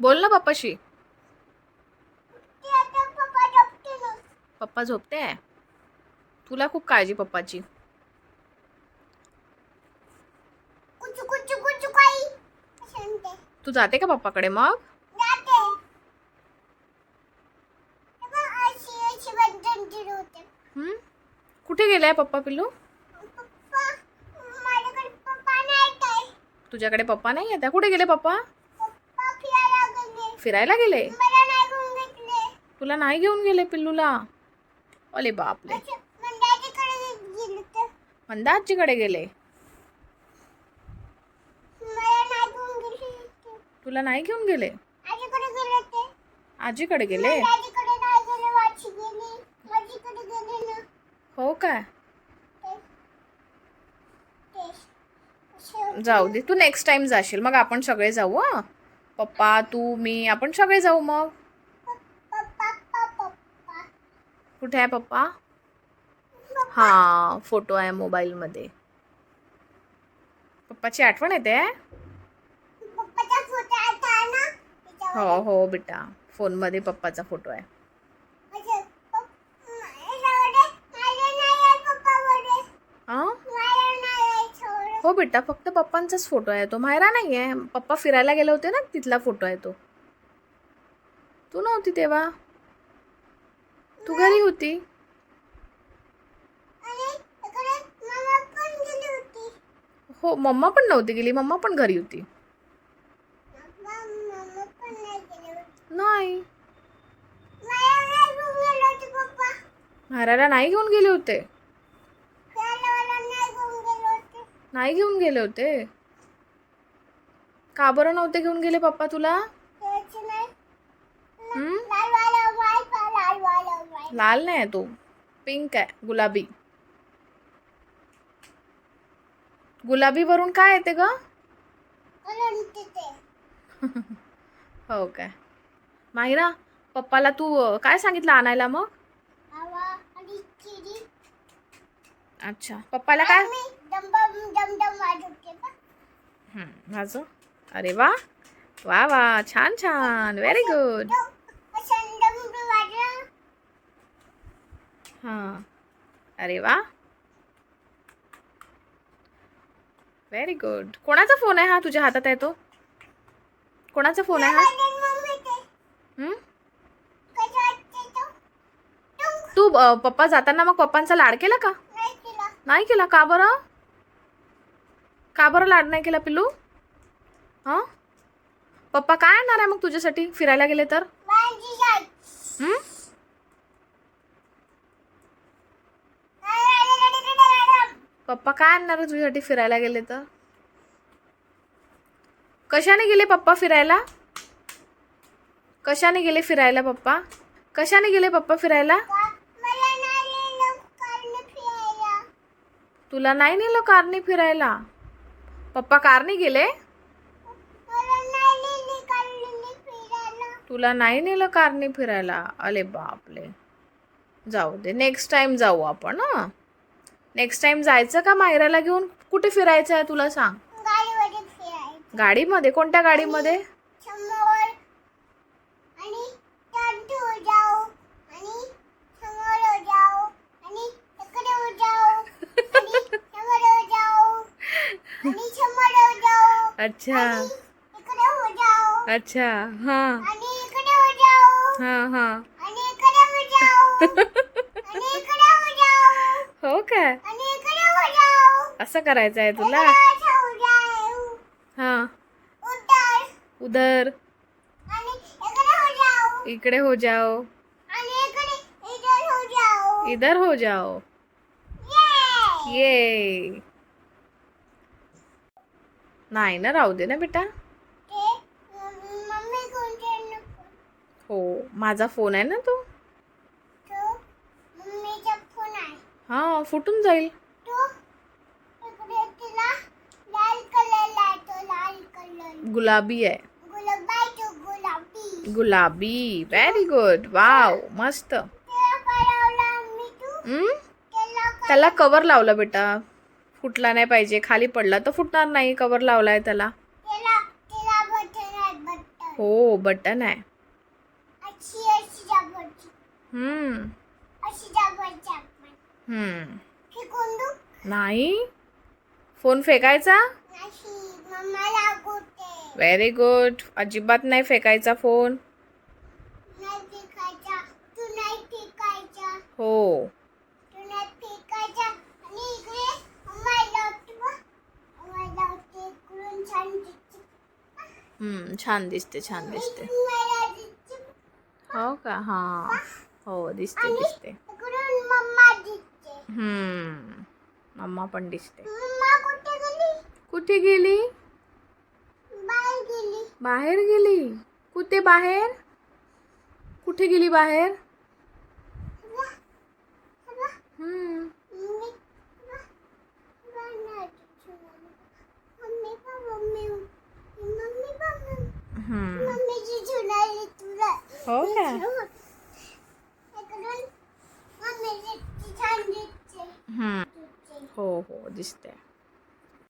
बोल ना पप्पाशी. आता पप्पा झोपते ना. पप्पा झोपते? आहे तुला खूप काळजी पप्पाची. तू जाते का पप्पाकडे मग? कुठे गेलाय पप्पा पिल्लू? पप्पा माझ्याकडे पप्पा नाही काय तुझ्याकडे पप्पा नाही आहे त्या कुठे गेले पप्पा? फिरायला गेले? तुला नाही घेऊन गेले पिल्लूला? अले बापले मंदाजीकडे गेले. तुला नाही घेऊन गेले? आजीकडे गेले हो काय जाऊ दे तू नेक्स्ट टाइम जाशील. मग आपण सगळे जाऊ हा? पप्पा तू मी आपण सगळे जाऊ मग. कुठे आहे पप्पा? हा फोटो आहे मोबाईलमध्ये. पप्पाची आठवण येते? हो हो बेटा. फोनमध्ये पप्पाचा फोटो आहे असं पप- याच्यामध्ये मला नाही आहे पप्पामध्ये हा मला नाही आहे थोडं हो बेटा फक्त पप्पांचाच फोटो आहे तो. मायरा नाही आहे पप्पा फिरायला गेले होते ना तिथला फोटो आहे तो. तू नव्हती तेव्हा? तू घरी होती? हो मम्मा पण नव्हती गेली. मम्मा पण घरी होती. नाही मला नाही घेऊन गेले होते पप्पा मायराला नाही घेऊन गेले होते त्याला मला नाही घेऊन गेले होते नाही घेऊन गेले होते? का बरं नव्हते घेऊन गेले पप्पा तुला? लाल नाही आहे तो. पिंक आहे गुलाबी. गुलाबी वरून काय येते ग? हो काय. माहिरा पप्पाला तू काय सांगितलं आणायला मग? अच्छा. पप्पाला काय? माझं अरे वा. वा वा. छान छान. व्हेरी गुड वाजव हां. अरे वा. व्हेरी गुड कोणाचा फोन आहे हा? तुझ्या हातात आहे तो. कोणाचा फोन आहे हा? ते पप्पा जाताना मग पप्पांचा लाड केला का? नाही केला का बरं? का बरं लाड नाही केला पिल्लू? हां? पप्पा काय आणणार आहे मग तुझ्यासाठी? फिरायला गेले तर? हं? पप्पा काय आणणार आहे तुझ्यासाठी फिरायला गेले तर? कशाने गेले पप्पा फिरायला? कशाने गेले फिरायला पप्पा? कशाने गेले पप्पा फिरायला? मला नाही नेलं कारण फिरायला. तुला नाही नेलं कारने फिरायला? पप्पा कारने गेले? तुला नाही नेलं कारने फिरायला? अरे बापले जाऊ दे. नेक्स्ट टाइम जाऊ आपण हां? नेक्स्ट टाइम जायचं का मायराला घेऊन? कुठे फिरायचं आहे तुला सांग? गाडीमध्ये? कोणत्या गाडीमध्ये? अच्छा हो अच्छा हां हो हां हां हो हो हो काय हो असं करायचं आहे तुला हो हां उधर इकडे हो हो जाओ इधर हो हो जाओ ये ये नाही ना राहू दे ना बेटा. हो माझा फोन आहे ना तो. हां फुटून जाईल. गुलाबी आहे. गुलाबी तो गुलाबी. गुलाबी व्हेरी गुड वाव मस्त. त्याला कवर लावलं बेटा. फुटला नाही पाहिजे खाली पडला तर फुटणार नाही कवर लावलाय त्याला. त्याला त्याला बटन आहे बटन हो बटन आहे. नाही. फोन फेकायचा? व्हेरी गुड अजिबात नाही फेकायचा फोन. नाही फेकायचा. तू नाही फेकायचा. हो. छान दिसते छान दिसते. हो का? हा. हो दिसते दिसते. मम्मा हम्म मम्मा पण दिसते. कुठे गेली? बाहेर गेली. कुठे बाहेर? कुठे गेली बाहेर. हम्म. हो का? हो हो दिसते